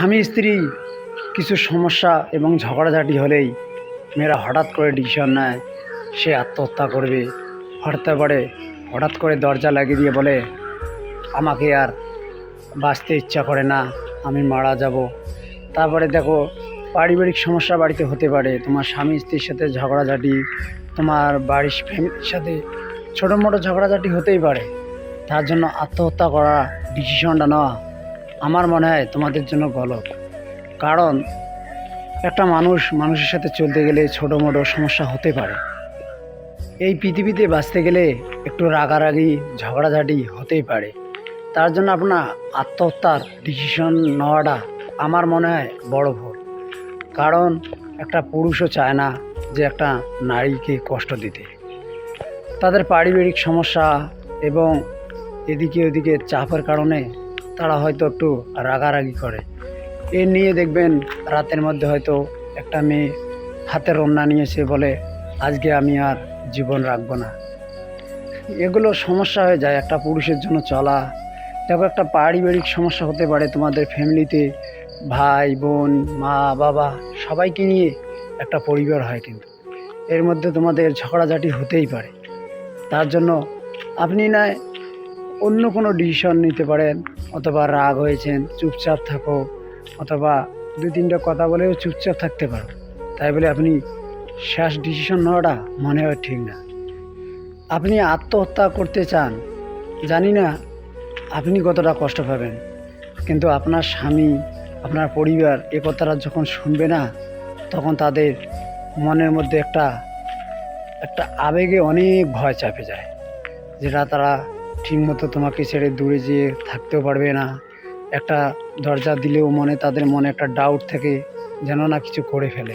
স্বামী স্ত্রী কিছু সমস্যা এবং ঝগড়াঝাটি হলেই মেয়েরা হঠাৎ করে ডিসিশন নেয়, সে আত্মহত্যা করবে। হঠাৎ পারে হঠাৎ করে দরজা লাগিয়ে দিয়ে বলে, আমাকে আর বাঁচতে ইচ্ছা করে না, আমি মারা যাব। তারপরে দেখো, পারিবারিক সমস্যা বাড়িতে হতে পারে। তোমার স্বামী স্ত্রীর সাথে ঝগড়াঝাটি, তোমার বাড়ির ফ্যামিলির সাথে ছোটো মোটো ঝগড়াঝাটি হতেই পারে। তার জন্য আত্মহত্যা করা ডিসিশনটা নেওয়া আমার মনে হয় তোমাদের জন্য গলত কারণ একটা মানুষ মানুষের সাথে চলতে গেলে ছোটো মোটো সমস্যা হতে পারে। এই পৃথিবীতে বাঁচতে গেলে একটু রাগারাগি, ঝগড়াঝাটি হতেই পারে। তার জন্য আপনার আত্মহত্যার ডিসিশন নেওয়াটা আমার মনে হয় বড় ভুল। কারণ একটা পুরুষও চায় না যে একটা নারীকে কষ্ট দিতে। তাদের পারিবারিক সমস্যা এবং এদিকে ওদিকে চাপের কারণে তারা হয়তো একটু রাগারাগি করে। এ নিয়ে দেখবেন রাতের মধ্যে হয়তো একটা মেয়ে হাতের রান্না নিয়েছে বলে, আজকে আমি আর জীবন রাখব না। এগুলো সমস্যা হয়ে যায় একটা পুরুষের জন্য চলা। দেখো একটা পারিবারিক সমস্যা হতে পারে তোমাদের ফ্যামিলিতে। ভাই, বোন, মা, বাবা, সবাইকে নিয়ে একটা পরিবার হয় কিন্তু। এর মধ্যে তোমাদের ঝগড়াঝাটি হতেই পারে। তার জন্য আপনি নয় অন্য কোনো ডিসিশন নিতে পারেন, অথবা রাগ হয়েছেন, চুপচাপ থাকো, অথবা দু তিনটা কথা বলেও চুপচাপ থাকতে পারো। তাই বলে আপনি শেষ ডিসিশন নেওয়াটা মনে হয় ঠিক না। আপনি আত্মহত্যা করতে চান, জানি না আপনি কতটা কষ্ট পাবেন, কিন্তু আপনার স্বামী, আপনার পরিবার এ কথাটা যখন শুনবে না, তখন তাদের মনের মধ্যে একটা একটা আবেগে অনেক ভয় চাপে যায়, যেটা তারা ঠিকমতো তোমাকে ছেড়ে দূরে যেয়ে থাকতেও পারবে না। একটা দরজা দিলেও মনে, তাদের মনে একটা ডাউট থাকে যেন না কিছু করে ফেলে।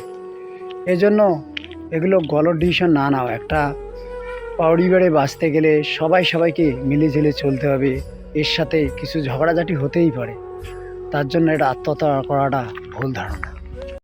এই জন্য এগুলো গলর ডিসিশন না নাও। একটা পরিবারে বাঁচতে গেলে সবাই সবাইকে মিলে ঝিলে চলতে হবে। এর সাথে কিছু ঝগড়াঝাটি হতেই পারে। তার জন্য এটা আত্মহত্যা করাটা ভুল ধারণা।